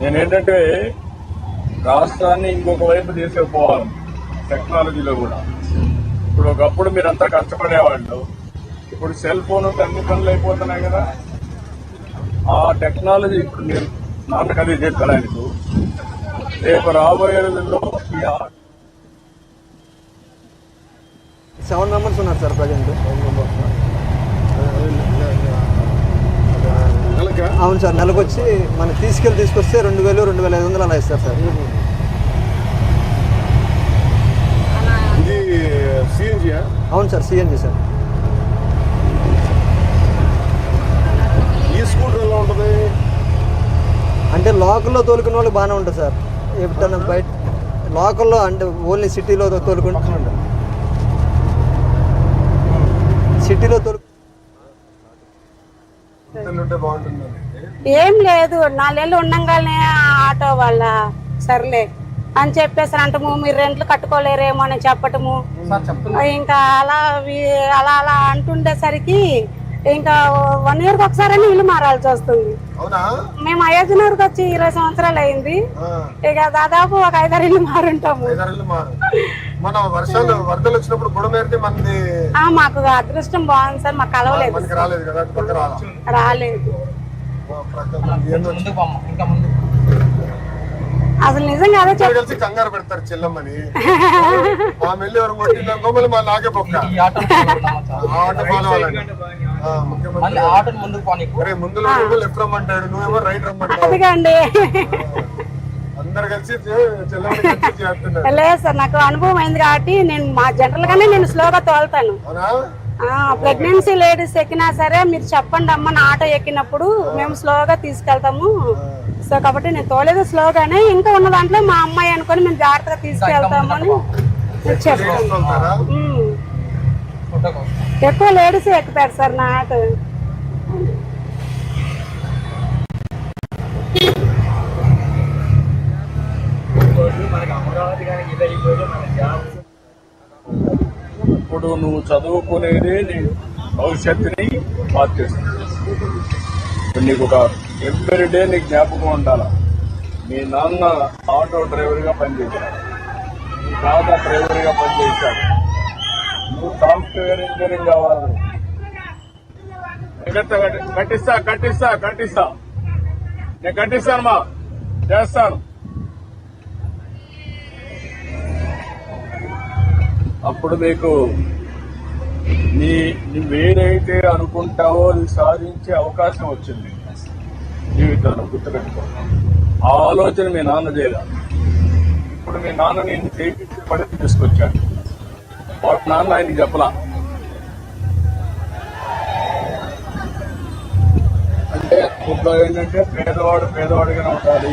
నేనేంటంటే రాష్ట్రాన్ని ఇంకొక వైపు తీసుకుపోవాలి టెక్నాలజీలో కూడా. ఇప్పుడు ఒకప్పుడు మీరంతా కష్టపడేవాళ్ళు. ఇప్పుడు సెల్ ఫోన్ అన్ని పనులు అయిపోతున్నాయి కదా. ఆ టెక్నాలజీ ఇప్పుడు మీరు నాటకాలు చేస్తాను చెప్పడానికి రేపు రాబోయే రోజుల్లో సెవెన్ మెంబర్స్ ఉన్నారు సార్ ప్రజెంట్ మెంబర్స్ అవును సార్ నెలకు వచ్చి మనం తీసుకెళ్ళి తీసుకొస్తే రెండు వేలు రెండు వేల ఐదు వందలు అలా ఇస్తారు సార్. ఇది సిఎన్జియా అవును సార్ సిఎన్జి సార్. ఈ స్కూటర్ ఎలా ఉంటుంది? అంటే లోకల్లో తోలుకునే వాళ్ళు బాగానే ఉంటుంది సార్. ఎప్పుడన్నా బయట లోకల్లో అంటే ఓన్లీ సిటీలో తోలుకుంటే సిటీలో తోలు ఏం లేదు నాలుగేళ్ళు ఉండంగానే ఆటో వాళ్ళ సర్లే అని చెప్పేసి అంటము మీరు రెంట్లు కట్టుకోలేరేమో అని చెప్పటము. ఇంకా అలా అలా అలా అంటుండేసరికి ఇంకా వన్ ఇయర్కి ఒకసారి ఇల్లు మారాల్సి వస్తుంది. మేము అయోధ్యనగర్కి వచ్చి ఇరవై సంవత్సరాలు అయింది. ఇక దాదాపు ఒక ఐదారు ఇల్లు మారుంటాము. మన వర్షాలు వరదలు వచ్చినప్పుడు బుడమేరితే మనది ఆ, మాకు అదృష్టం బాగుంది సార్ మాకు కలవలేదు మనకి రాలేదు కదా పక్క రాలేదు. అసలు నిజంగా అదే కలిసి కంగారు పెడతారు చెల్లమ్మని. ఆమె వెళ్ళి ఎవరు కొట్టిందనుకో మళ్ళీ మా నాకే బొక్క. ఆట ఫాలో ముందులో నువ్వు లెఫ్ట్ రమ్మంటాడు నువ్వేమో రైట్ రమ్మంటావు. లేదు సార్ నాకు అనుభవం అయింది కాబట్టి నేను మా జనరల్ గానే నేను స్లోగా తోలుతాను. ప్రెగ్నెన్సీ లేడీస్ ఎక్కినా సరే మీరు చెప్పండి అమ్మ నా ఆటో ఎక్కినప్పుడు మేము స్లోగా తీసుకెళ్తాము. సో కాబట్టి నేను తోలేదు స్లోగానే. ఇంకా ఉన్న దాంట్లో మా అమ్మాయి అనుకొని మేము జాగ్రత్తగా తీసుకెళ్తాము అని కోసం. ఎక్కువ లేడీస్ ఎక్కుతారు సార్ నా ఆటో. ఇప్పుడు నువ్వు చదువుకునేది నీ భవిష్యత్తుని మార్చేస్తుంది ఇప్పుడు నీకు ఒక ఎవ్రీ డే నీకు జ్ఞాపకం ఉండాల? మీ నాన్న ఆటో డ్రైవర్గా పనిచేశాడు. మీ తాత డ్రైవర్గా పనిచేశాడు. నువ్వు సాఫ్ట్వేర్ ఇంజనీరింగ్ కావాలి. కట్టిస్తా కట్టిస్తా కట్టిస్తా కట్టిస్తా. నేను కట్టిస్తాను మా చేస్తాను. అప్పుడు మీకు నీ నువ్వేదైతే అనుకుంటావో అది సాధించే అవకాశం వచ్చింది జీవితంలో గుర్తుపెట్టుకో. ఆ ఆలోచన మీ నాన్న చేయలే. ఇప్పుడు మీ నాన్న నేను చేయించి పడి తీసుకొచ్చాడు. వాటి నాన్న ఆయనకి చెప్పలా? అంటే ఇప్పుడు ఏంటంటే పేదవాడు పేదవాడిగానే ఉండాలి.